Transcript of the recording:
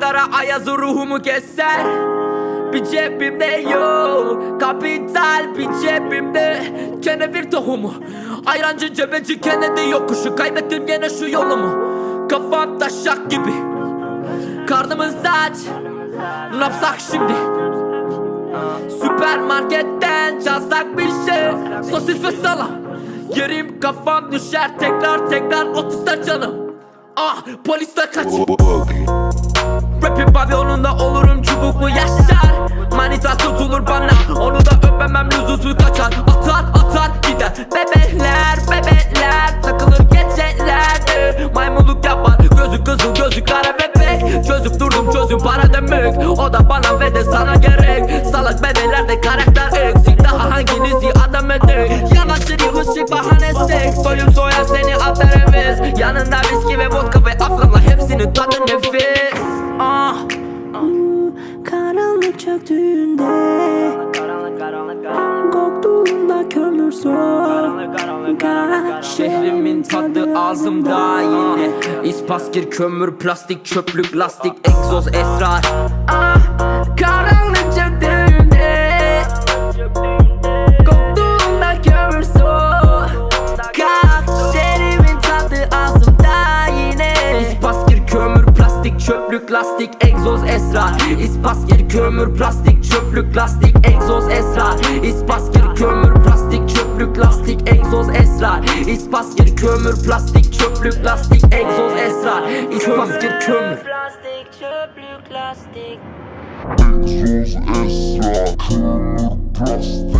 kara ayazı ruhumu keser. Bir cebimde yok Kapital bir cebimde. Kenevir tohumu Ayrancı cebeci Kennedy yokuşu. Kaybettim gene şu yolumu Kafam taşak gibi. Karnımız aç Ne yapsak şimdi? Süpermarketten çalsak bir şey. Sosis ve salam Yerim kafam düşer. Tekrar tekrar otuzda canım. Ah polisler kaç Rapin pavyonunda olurum çubuklu yaşar. Manita tutulur bana Onu da öpemem lüzumsuz kaçar. Atar atar gider. Bebekler bebekler Takılır geceler. Maymunluk yapar Gözü kızıl gözü kara bebek. Çözüp durdum çözüm para demek. O da bana ve de sana gerek. Salak bebelerde karakter eksik. Daha hanginizi adam edek? Yanaşır yılışık bahane seks. Soyum soyar seni atar heves Yanında viski ve vodka ve afganla Hepsinin tadı nefis çöktüğünde Koktuğunda kömür soğuk Şehrimin tadı ağzımda yine. İspaskir, kömür, plastik, çöplük, lastik, egzoz, esrar. Ah, karanlık plastik egzoz esrar İspas geri kömür plastik çöplük lastik egzoz esrar İspas geri kömür plastik çöplük lastik egzoz esrar İspas geri kömür plastik çöplük lastik egzoz esrar İspas geri kömür. Plastik çöplük lastik. Egzoz esrar kömür plastik.